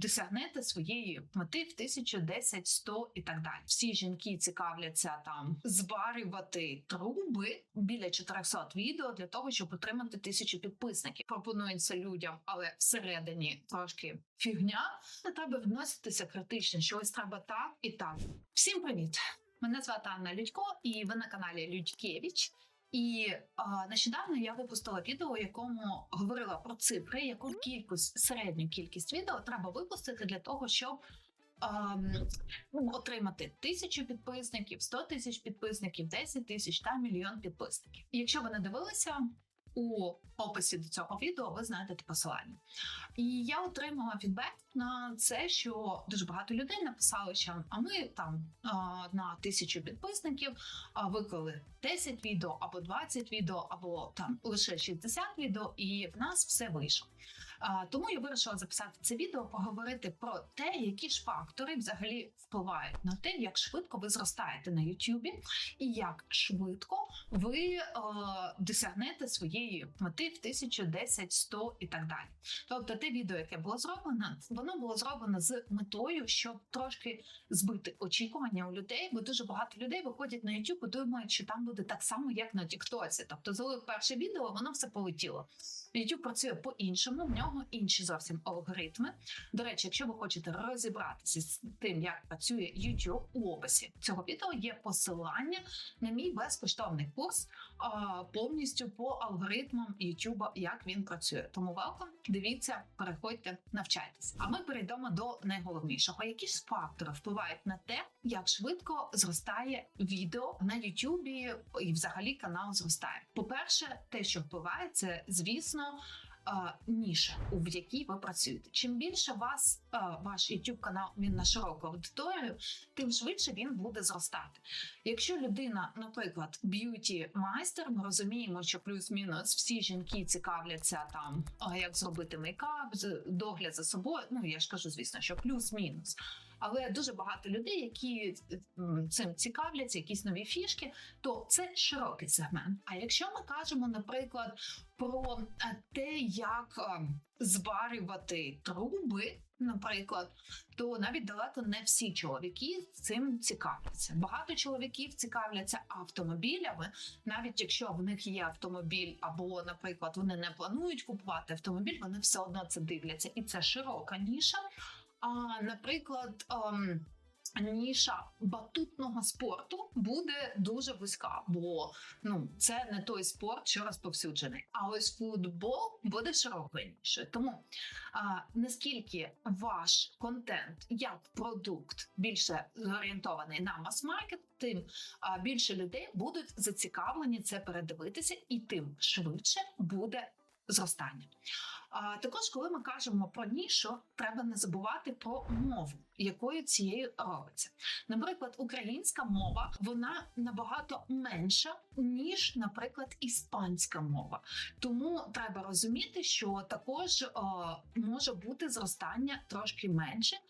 досягнете своєї мети в тисячу, десять, сто і так далі. Всі жінки цікавляться там зварювати труби біля 400 відео для того, щоб отримати тисячу підписників. Пропонується людям, але всередині трошки фігня. Не треба відноситися критично, що ось треба так і так. Всім привіт! Мене звати Анна Людько, і ви на каналі Людькевич. І а, нещодавно я випустила відео, в якому говорила про цифри, яку кількість середню кількість відео треба випустити для того, щоб а, ну, отримати тисячу підписників, 100 тисяч підписників, 10 тисяч та мільйон підписників. І якщо ви не дивилися. У описі до цього відео ви знайдете посилання. І я отримала фідбек на це, що дуже багато людей написали, що а ми там на тисячу підписників виклали 10 відео або 20 відео, або там лише 60 відео, і в нас все вийшло. Тому я вирішила записати це відео, поговорити про те, які ж фактори взагалі впливають на те, як швидко ви зростаєте на Ютубі, і як швидко ви е, досягнете своєї мети в 1000, 10, 100 і так далі. Тобто, те відео, яке було зроблено, воно було зроблено з метою, щоб трошки збити очікування у людей, бо дуже багато людей виходять на YouTube і думають, що там буде так само, як на Тіктоці. Тобто, залив перше відео, воно все полетіло. YouTube працює по-іншому, в нього інші зовсім алгоритми. До речі, якщо ви хочете розібратися з тим, як працює YouTube, у описі цього відео є посилання на мій безкоштовний курс а, повністю по алгоритмам YouTube, як він працює. Тому welcome, дивіться, переходьте, навчайтесь. А ми перейдемо до найголовнішого. Які ж фактори впливають на те, як швидко зростає відео на YouTube і взагалі канал зростає? По перше, те, що впливає, це звісно ніша, в якій ви працюєте. Чим більше вас ваш YouTube канал він на широку аудиторію, тим швидше він буде зростати. Якщо людина, наприклад, б'юті майстер, ми розуміємо, що плюс-мінус всі жінки цікавляться там, як зробити мейкап, догляд за собою. Ну я ж кажу, звісно, що плюс-мінус. Але дуже багато людей, які цим цікавляться, якісь нові фішки, то це широкий сегмент. А якщо ми кажемо, наприклад, про е, те, як е, зварювати труби, наприклад, то навіть далеко не всі чоловіки цим цікавляться. Багато чоловіків цікавляться автомобілями, навіть якщо в них є автомобіль, або, наприклад, вони не планують купувати автомобіль, вони все одно це дивляться, і це широка ніша. А, наприклад, ем, ніша батутного спорту буде дуже вузька, бо ну це не той спорт, що розповсюджений. А ось футбол буде широкою. Тому а, наскільки ваш контент як продукт більше зорієнтований на мас-маркет, тим а, більше людей будуть зацікавлені це передивитися, і тим швидше буде зростання. А також, коли ми кажемо про нішу, треба не забувати про мову, якою цією робиться. Наприклад, українська мова вона набагато менша ніж, наприклад, іспанська мова. Тому треба розуміти, що також е, може бути зростання трошки менше е,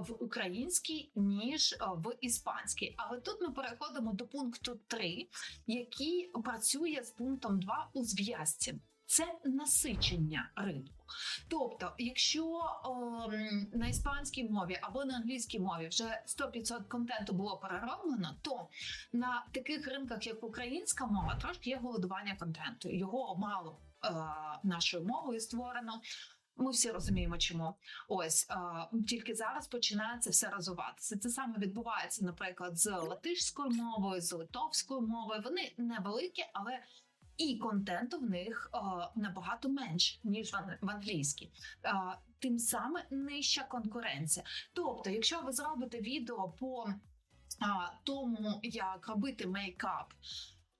в українській ніж е, в іспанській. Але тут ми переходимо до пункту 3, який працює з пунктом 2 у зв'язці це насичення ринку. Тобто, якщо ем, на іспанській мові або на англійській мові вже 100-500 контенту було перероблено, то на таких ринках, як українська мова, трошки є голодування контенту. Його мало е, нашою мовою створено. Ми всі розуміємо, чому ось е, тільки зараз починає це все розвиватися. Це саме відбувається, наприклад, з латишською мовою, з литовською мовою. Вони невеликі, але і контенту в них е, набагато менше ніж в, ан- в англійській. Е, тим самим нижча конкуренція. Тобто, якщо ви зробите відео по тому, як робити мейкап.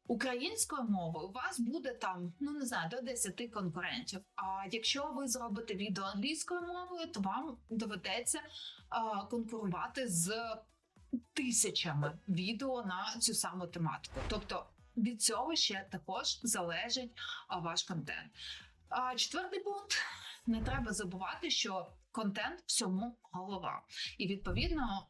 Українською мовою у вас буде там, ну не знаю, до 10 конкурентів. А якщо ви зробите відео англійською мовою, то вам доведеться а, конкурувати з тисячами відео на цю саму тематику. Тобто від цього ще також залежить ваш контент. А четвертий пункт: не треба забувати, що контент всьому голова, і відповідно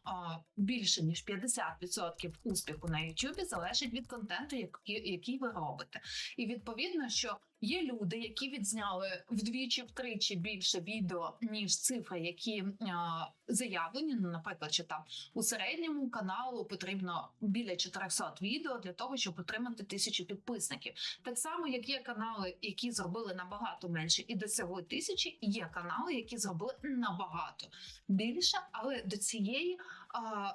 більше ніж 50% успіху на YouTube залежить від контенту, який, ви робите. І відповідно, що Є люди, які відзняли вдвічі втричі більше відео ніж цифри, які а, заявлені. Ну, наприклад, що там у середньому каналу потрібно біля 400 відео для того, щоб отримати тисячу підписників. Так само, як є канали, які зробили набагато менше і досягли тисячі, є канали, які зробили набагато більше, але до цієї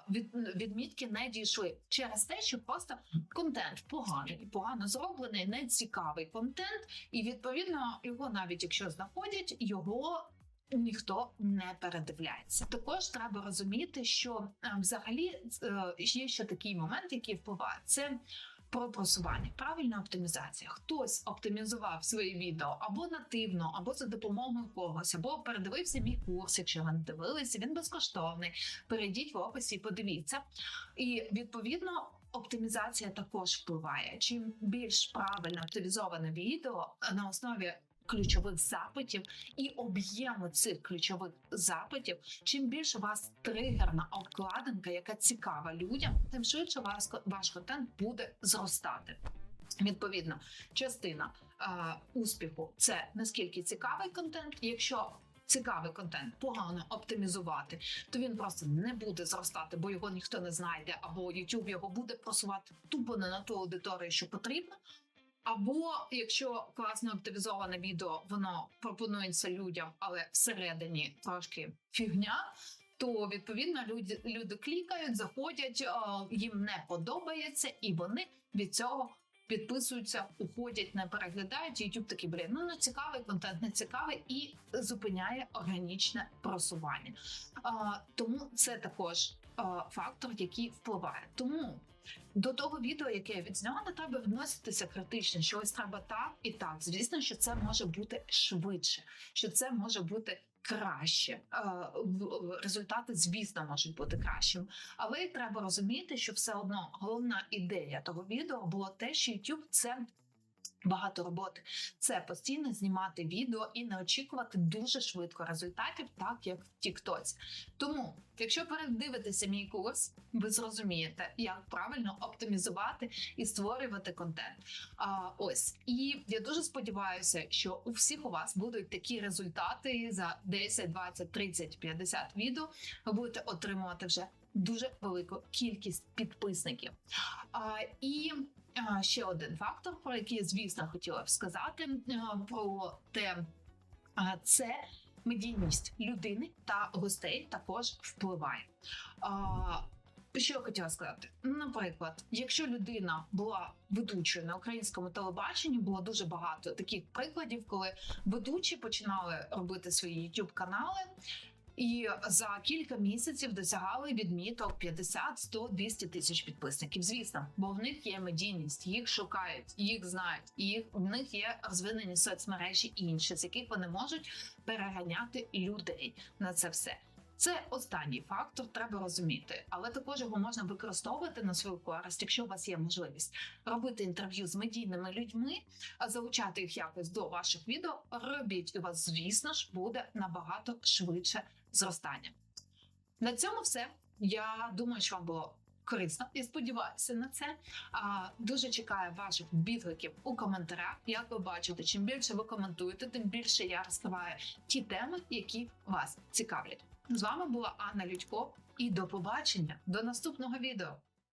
від, відмітки не дійшли через те, що просто контент поганий, погано зроблений, нецікавий контент, і відповідно його навіть якщо знаходять, його. Ніхто не передивляється. Також треба розуміти, що е, взагалі е, є ще такий момент, який впливає. Це про просування, правильна оптимізація. Хтось оптимізував своє відео або нативно, або за допомогою когось, або передивився мій курс. Якщо ви не дивилися, він безкоштовний. Перейдіть в описі і подивіться. І відповідно. Оптимізація також впливає. Чим більш правильно оптимізоване відео на основі ключових запитів і об'єму цих ключових запитів, чим більше у вас тригерна обкладинка, яка цікава людям, тим швидше вас ваш контент буде зростати. Відповідно, частина е, успіху це наскільки цікавий контент. Якщо цікавий контент погано оптимізувати, то він просто не буде зростати, бо його ніхто не знайде, або YouTube його буде просувати тупо не на ту аудиторію, що потрібно. Або якщо класно оптимізоване відео, воно пропонується людям, але всередині трошки фігня. То відповідно люди люди клікають, заходять, їм не подобається, і вони від цього підписуються, уходять, не переглядають. YouTube такий блін, ну не цікавий контент, не цікавий і зупиняє органічне просування. Тому це також фактор, який впливає. Тому до того відео, яке я відзняла, не треба відноситися критично, що ось треба так і так. Звісно, що це може бути швидше, що це може бути краще. Результати, звісно, можуть бути кращим. Але треба розуміти, що все одно головна ідея того відео було те, що YouTube – це Багато роботи це постійно знімати відео і не очікувати дуже швидко результатів, так як в Тіктоці. Тому, якщо передивитеся мій курс, ви зрозумієте, як правильно оптимізувати і створювати контент. А, Ось і я дуже сподіваюся, що у всіх у вас будуть такі результати за 10, 20, 30, 50 відео. Ви будете отримувати вже дуже велику кількість підписників. А, І ще один фактор, про який звісно, хотіла б сказати, про те, це медійність людини та гостей також впливає. Що я хотіла сказати? Наприклад, якщо людина була ведучою на українському телебаченні, було дуже багато таких прикладів, коли ведучі починали робити свої youtube канали і за кілька місяців досягали відміток 50, 100, 200 тисяч підписників. Звісно, бо в них є медійність, їх шукають, їх знають, і в них є розвинені соцмережі інші, з яких вони можуть переганяти людей на це все. Це останній фактор, треба розуміти, але також його можна використовувати на свою користь, якщо у вас є можливість робити інтерв'ю з медійними людьми, залучати їх якось до ваших відео. Робіть у вас, звісно ж, буде набагато швидше зростання. На цьому все. Я думаю, що вам було корисно і сподіваюся на це. А, Дуже чекаю ваших відгуків у коментарях. Як ви бачите, чим більше ви коментуєте, тим більше я розкриваю ті теми, які вас цікавлять. З вами була Анна Людько, і до побачення до наступного відео.